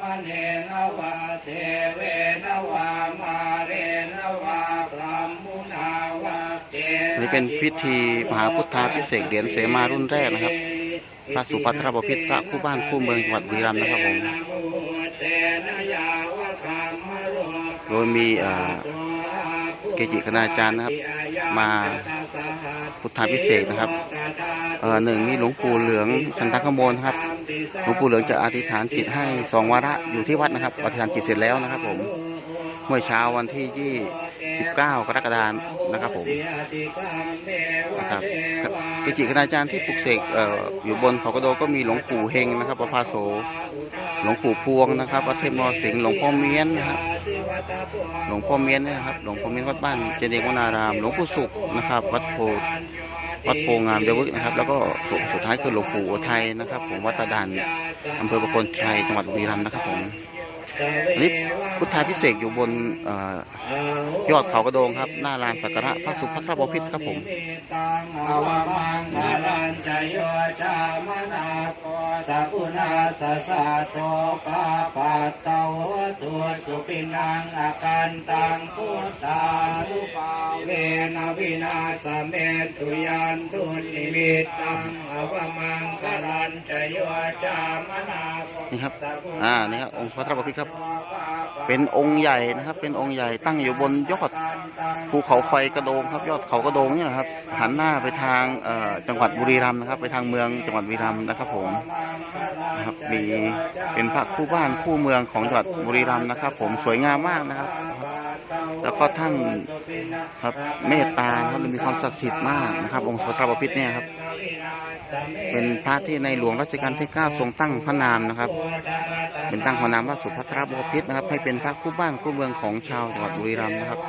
มเนนวาเทเวนวามาเรนวาพรหมุนาวาเกอันนี้เป็นพิธีมหาพุทธาพิเศษกเหรียญเสมารุ่นแรกนะครับ พระสุภัทรบพิตรพระคู่บ้านคู่เมืองจังหวัดบุรีรัมย์นะครับผมเตนะยาวะพรหมโรโดยมีเอ่อเก จิคณาจารย์นะครับ มาพุทธาพิเศษนะครับเอ่อหนึ่งนี่หลวงปู่เหลืองชันทขโมลครับหลวงปู่เหลืองจะอธิษฐานจิตให้สองวาระอยู่ที่วัดนะครับอธิษฐานจิตเสร็จแล้วนะครับ ผมเมื่อเช้าวันที่29กรกฎาคมนะครับผมนะครับครับเกจิคณาจารย์ที่ปลุกเสกเอ่ออยู่บนเขากระโดก็มีหลวงปู่เฮงนะครับประภาโส หลวงปู่พวงนะครับวัดเทพมอสิงห์หลวงพ่อเมียนนะครับหลวงพ่อเมียนนะครับ หลวงพ่อเมียนวัดบ้านเจดีย์วนาราม หลวงปู่สุขนะครับ วัดโพวัดโพงามเดวึกนะครับ แล้วก็สุดสุดท้ายคือหลวงปู่อุทัยนะครับ ผมวัดตะดันอำเภอประโคนชัยจังหวัดบุรีรัมย์นะครับผม อันนี้พุทธาพิเศษกอยู่บนเอ่อยอดเขากระโดงครับ หน้าลานสักการะพระสุภัทรบพิตรครับผมตังอวมังคารันจโยชามนาโกสักุณาสสะโตปาปัตตวตุสุปินังอาการตังพุทธานุภาเวนวินาสเมตุยันตุนิมิตตังอวมังคารันจโยชามนาโก นี่ครับ อ่า นี่ครับ องค์พระธรรมพิตรครับ เป็นองค์ใหญ่นะครับ เป็นองค์ใหญ่ตั้งอยู่บนยอดภูเขาไฟกระโดงครับ ยอดเขากระโดงเนี่ยนะครับ หันหน้าไปทางจังหวัดบุรีรัมย์นะครับ ไปทางเมืองจังหวัดบุรีรัมย์นะครับผมนะครับ มีเป็นพระคู่บ้านคู่เมืองของจังหวัดบุรีรัมย์นะครับ ผม สวยงามมากนะครับ แล้วก็ท่านครับเมตตาครับมีความศักดิ์สิทธิ์มากนะครับ องค์พระธรรมพิตรเนี่ยครับ เป็นพระที่ในหลวงรัชกาลที่ 9 ทรงตั้งพระนามนะครับ เป็นตั้งพระนามว่าสุภัทรบพิตรนะครับ ให้เป็นพระคู่บ้านคู่เมืองของชาวจังหวัดบุรีรัมย์นะครับ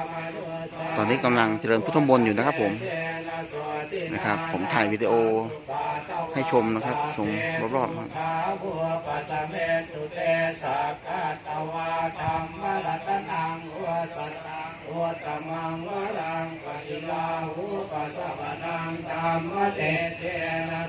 ตอนนี้กำลังเจริญพุทธมนต์อยู่นะครับผมนะครับ ผมถ่ายวิดีโอให้ชมนะครับ ชมรอบๆครับขาบัวปัสสะเมตุเตสักกะตวาธรรมรัตนังวรังปฏิลาหูปัสสะนังธรรมเตเชนะ